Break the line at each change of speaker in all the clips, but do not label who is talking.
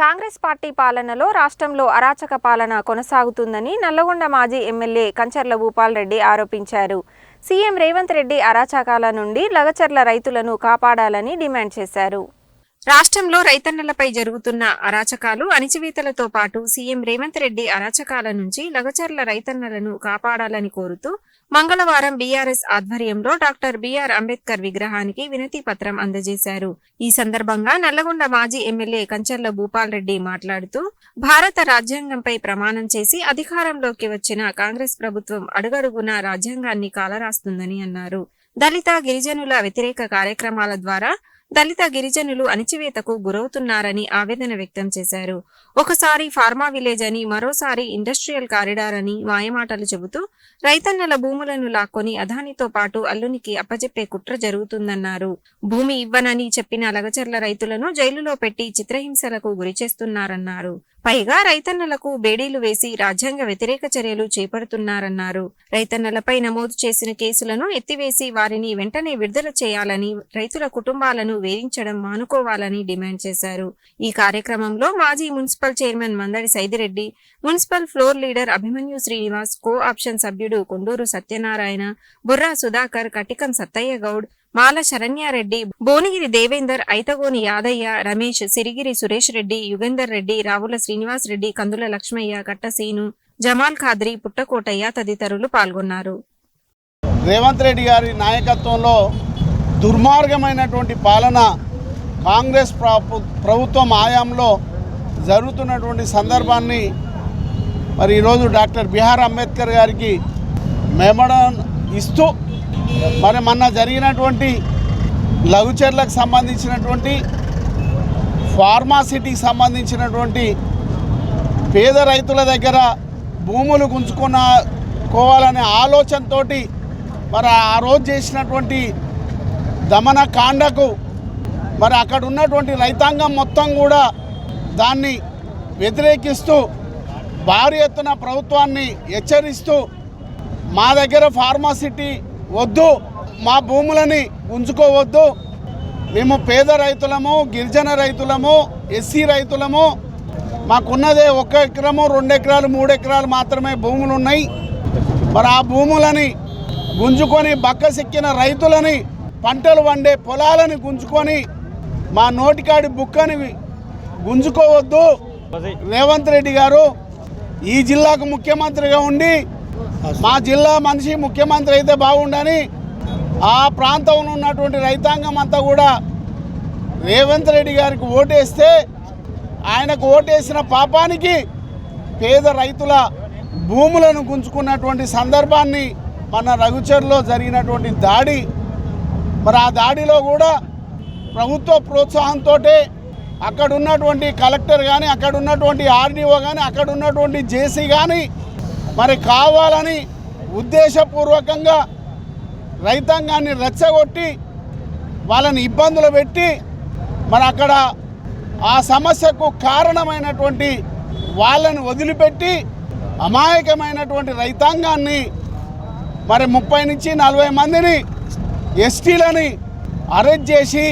Congress party పాలనలో రాష్ట్రంలో అరాచక పాలన కొనసాగుతుందని నల్లగొండ మాజీ ఎమ్మెల్యే కంచర్ల భూపాల్ రెడ్డి ఆరోపించారు. సీఎం రేవంత్ రెడ్డి అరాచకాల నుండి లగచర్ల రైతులను కాపాడాలని డిమాండ్ చేశారు. రాష్ట్రంలో రైతన్నలపై జరుగుతున్న అరాచకాలు అణిచివేతలతో పాటు సీఎం రేవంత్ రెడ్డి అరాచకాల నుంచి లగచర్ల రైతన్నలను కాపాడాలని కోరుతూ మంగళవారం బీఆర్ఎస్ ఆధ్వర్యంలో డాక్టర్ బీఆర్ అంబేద్కర్ విగ్రహానికి వినతి పత్రం అందజేశారు. ఈ సందర్భంగా నల్లగొండ మాజీ ఎమ్మెల్యే కంచర్ల భూపాల్ రెడ్డి మాట్లాడుతూ భారత రాజ్యాంగంపై ప్రమాణం చేసి అధికారంలోకి వచ్చిన కాంగ్రెస్ ప్రభుత్వం అడుగడుగునా రాజ్యాంగాన్ని కాలరాస్తుందని అన్నారు. దళిత గిరిజనుల వ్యతిరేక కార్యక్రమాల ద్వారా దళిత గిరిజనులు అణిచివేతకు గురవుతున్నారని ఆవేదన వ్యక్తం చేశారు. ఒకసారి ఫార్మా విలేజ్ అని మరోసారి ఇండస్ట్రియల్ కారిడార్ అని మాయమాటలు చెబుతూ రైతన్నల భూములను లాక్కొని అదానితో పాటు అల్లునికి అప్పజెప్పే కుట్ర జరుగుతుందన్నారు. భూమి ఇవ్వనని చెప్పిన లగచర్ల రైతులను జైలులో పెట్టి చిత్రహింసలకు గురిచేస్తున్నారన్నారు. పైగా రైతన్నలకు బేడీలు వేసి రాజ్యాంగ వ్యతిరేక చర్యలు చేపడుతున్నారన్నారు. రైతన్నలపై నమోదు చేసిన కేసులను ఎత్తివేసి వారిని వెంటనే విడుదల చేయాలని రైతుల కుటుంబాలను వేధించడం మానుకోవాలని డిమాండ్ చేశారు. ఈ కార్యక్రమంలో మాజీ municipal chairman Mandadi Saidireddy municipal floor leader Abhimanyu Srinivas co option సభ్యుడు కొండూరు సత్యనారాయణ బుర్రా సుధాకర్ కటికం సత్తయ్య గౌడ్ మాల శరణ్యారెడ్డి భువనగిరి దేవేందర్ ఐతగోని యాదయ్య రమేష్ సిరిగిరి సురేష్ రెడ్డి యుగేందర్ రెడ్డి రావుల శ్రీనివాస్ రెడ్డి కందుల లక్ష్మయ్య కట్టసీను జమాల్ ఖాద్రి పుట్టకోటయ్య తదితరులు పాల్గొన్నారు.
రేవంత్ రెడ్డి గారి నాయకత్వంలో దుర్మార్గమైనటువంటి పాలన కాంగ్రెస్ ప్రభుత్వం ఆయాంలో జరుగుతున్నటువంటి సందర్భాన్ని మరి ఈరోజు డాక్టర్ బిఆర్ అంబేద్కర్ గారికి మెమడం ఇస్తూ మరి మొన్న జరిగినటువంటి లఘుచర్లకు సంబంధించినటువంటి ఫార్మాసిటీకి సంబంధించినటువంటి పేద రైతుల దగ్గర భూములు గుంజుకున్న కోవాలనే ఆలోచనతోటి మరి ఆ రోజు చేసినటువంటి దమన కాండకు మరి అక్కడ ఉన్నటువంటి రైతాంగం మొత్తం కూడా దాన్ని వ్యతిరేకిస్తూ భారీ ఎత్తున ప్రభుత్వాన్ని హెచ్చరిస్తూ మా దగ్గర ఫార్మాసిటీ వద్దు మా భూములని ఉంచుకోవద్దు. మేము పేద రైతులము గిరిజన రైతులము ఎస్సీ రైతులము. మాకున్నదే ఒక ఎకరము రెండు ఎకరాలు మూడు ఎకరాలు మాత్రమే భూములు ఉన్నాయి మరి ఆ భూములని గుంజుకొని బక్కసిక్కిన రైతులని పంటలు వండే పొలాలని గుంజుకొని మా నోటికాడి బుక్కని గుంజుకోవద్దు. రేవంత్ రెడ్డి గారు ఈ జిల్లాకు ముఖ్యమంత్రిగా ఉండి మా జిల్లా మనిషి ముఖ్యమంత్రి అయితే బాగుండని ఆ ప్రాంతంలో ఉన్నటువంటి రైతాంగం అంతా కూడా రేవంత్ రెడ్డి గారికి ఓటేస్తే ఆయనకు ఓటేసిన పాపానికి పేద రైతుల భూములను గుంజుకున్నటువంటి సందర్భాన్ని మన రఘుచర్లో జరిగినటువంటి దాడి మరి ఆ దాడిలో కూడా ప్రభుత్వ ప్రోత్సాహంతో అక్కడ ఉన్నటువంటి కలెక్టర్ కానీ అక్కడ ఉన్నటువంటి ఆర్డీఓ కానీ అక్కడ ఉన్నటువంటి జేసీ కానీ మరి కావాలని ఉద్దేశపూర్వకంగా రైతాంగాన్ని రెచ్చగొట్టి వాళ్ళని ఇబ్బందులు పెట్టి మరి అక్కడ ఆ సమస్యకు కారణమైనటువంటి వాళ్ళని వదిలిపెట్టి అమాయకమైనటువంటి రైతాంగాన్ని మరి ముప్పై నుంచి నలభై మందిని ఎస్టీలని అరెస్ట్ చేసి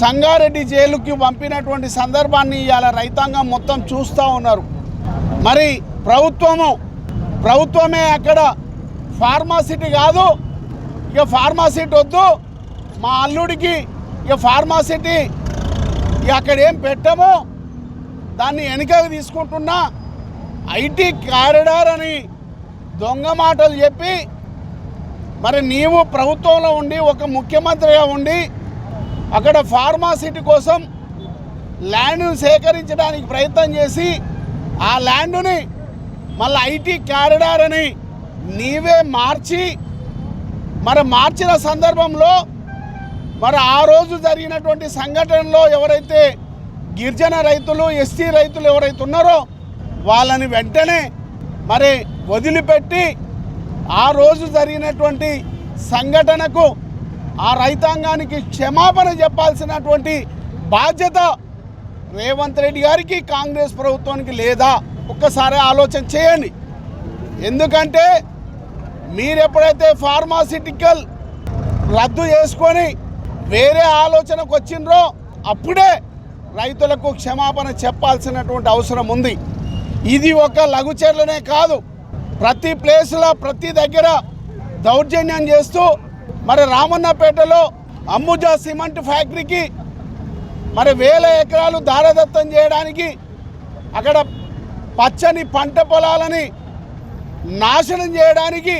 సంగారెడ్డి జైలుకి పంపినటువంటి సందర్భాన్ని ఇవాళ రైతాంగం మొత్తం చూస్తూ ఉన్నారు. మరి ప్రభుత్వము ప్రభుత్వమే అక్కడ ఫార్మాసిటీ కాదు. ఇక ఫార్మాసిటీ వద్దు. మా అల్లుడికి ఇక ఫార్మాసిటీ ఇక అక్కడ ఏం పెట్టము. దాన్ని వెనుకకు తీసుకుంటున్నా. ఐటీ కారిడార్ అని దొంగ మాటలు చెప్పి మరి నీవు ప్రభుత్వంలో ఉండి ఒక ముఖ్యమంత్రిగా ఉండి అక్కడ ఫార్మాసిటీ కోసం ల్యాండ్ను సేకరించడానికి ప్రయత్నం చేసి ఆ ల్యాండ్ని మళ్ళీ ఐటీ క్యారిడార్ అని నీవే మార్చి మరి మార్చిన సందర్భంలో మరి ఆ రోజు జరిగినటువంటి సంఘటనలో ఎవరైతే గిరిజన రైతులు ఎస్టీ రైతులు ఎవరైతే ఉన్నారో వాళ్ళని వెంటనే మరి వదిలిపెట్టి ఆ రోజు జరిగినటువంటి సంఘటనకు ఆ రైతాంగానికి క్షమాపణ చెప్పాల్సినటువంటి బాధ్యత రేవంత్ రెడ్డి గారికి కాంగ్రెస్ ప్రభుత్వానికి లేదా ఒక్కసారి ఆలోచన చేయండి. ఎందుకంటే మీరు ఎప్పుడైతే ఫార్మాసిటికల్ రద్దు చేసుకొని వేరే ఆలోచనకు వచ్చిండ్రో అప్పుడే రైతులకు క్షమాపణ చెప్పాల్సినటువంటి అవసరం ఉంది. ఇది ఒక లఘుచర్లనే కాదు. ప్రతి ప్లేస్లో ప్రతి దగ్గర దౌర్జన్యం చేస్తూ మరి రామన్నపేటలో అంబుజా సిమెంట్ ఫ్యాక్టరీకి మరి వేల ఎకరాలు దారదత్తం చేయడానికి అక్కడ పచ్చని పంట పొలాలని నాశనం చేయడానికి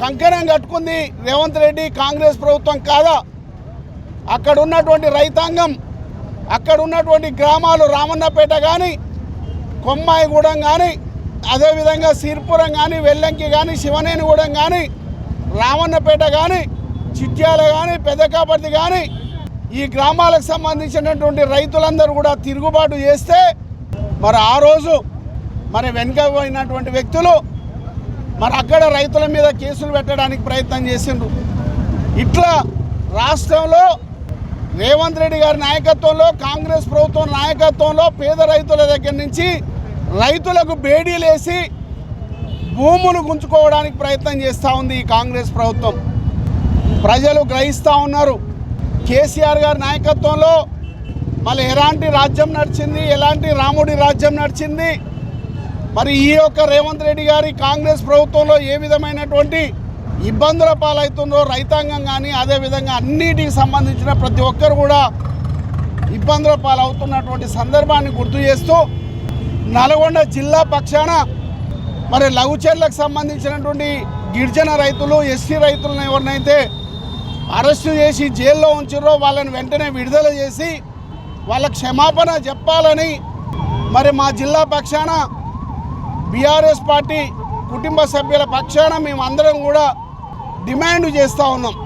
కంకణం కట్టుకుంది రేవంత్ రెడ్డి కాంగ్రెస్ ప్రభుత్వం కాదా? అక్కడ ఉన్నటువంటి రైతాంగం అక్కడ ఉన్నటువంటి గ్రామాలు రామన్నపేట కానీ కొమ్మాయిగూడెం కానీ అదేవిధంగా సిర్పురం కానీ వెల్లంకి కానీ శివనేనిగూడెం కానీ రామన్నపేట కానీ చిట్యాల కానీ పెద్దకాపర్తి కానీ ఈ గ్రామాలకు సంబంధించినటువంటి రైతులందరూ కూడా తిరుగుబాటు చేస్తే మరి ఆ రోజు మరి వెనుక పోయినటువంటి వ్యక్తులు మరి అక్కడ రైతుల మీద కేసులు పెట్టడానికి ప్రయత్నం చేసిండ్రు. ఇట్లా రాష్ట్రంలో రేవంత్ రెడ్డి గారి నాయకత్వంలో కాంగ్రెస్ ప్రభుత్వం నాయకత్వంలో పేద రైతుల దగ్గర నుంచి రైతులకు బేడీలేసి భూములు గుంజుకోవడానికి ప్రయత్నం చేస్తూ ఉంది ఈ కాంగ్రెస్ ప్రభుత్వం. ప్రజలు గ్రహిస్తూ ఉన్నారు. కేసీఆర్ గారి నాయకత్వంలో మళ్ళీ ఎలాంటి రాజ్యం నడిచింది ఎలాంటి రాముడి రాజ్యం నడిచింది మరి ఈ యొక్క రేవంత్ రెడ్డి గారి కాంగ్రెస్ ప్రభుత్వంలో ఏ విధమైనటువంటి ఇబ్బందుల పాలవుతుందో రైతాంగం కానీ అదేవిధంగా అన్నిటికి సంబంధించిన ప్రతి ఒక్కరు కూడా ఇబ్బందుల పాలవుతున్నటువంటి సందర్భాన్ని గుర్తు చేస్తూ నల్గొండ జిల్లా పక్షాన మరి లఘుచర్లకు సంబంధించినటువంటి గిరిజన రైతులు ఎస్సీ రైతులను ఎవరినైతే అరెస్టు చేసి జైల్లో ఉంచారో వాళ్ళని వెంటనే విడుదల చేసి వాళ్ళ క్షమాపణ చెప్పాలని మరి మా జిల్లా పక్షాన బీఆర్ఎస్ పార్టీ కుటుంబ సభ్యుల పక్షాన మేము అందరం కూడా డిమాండ్ చేస్తూ ఉన్నాం.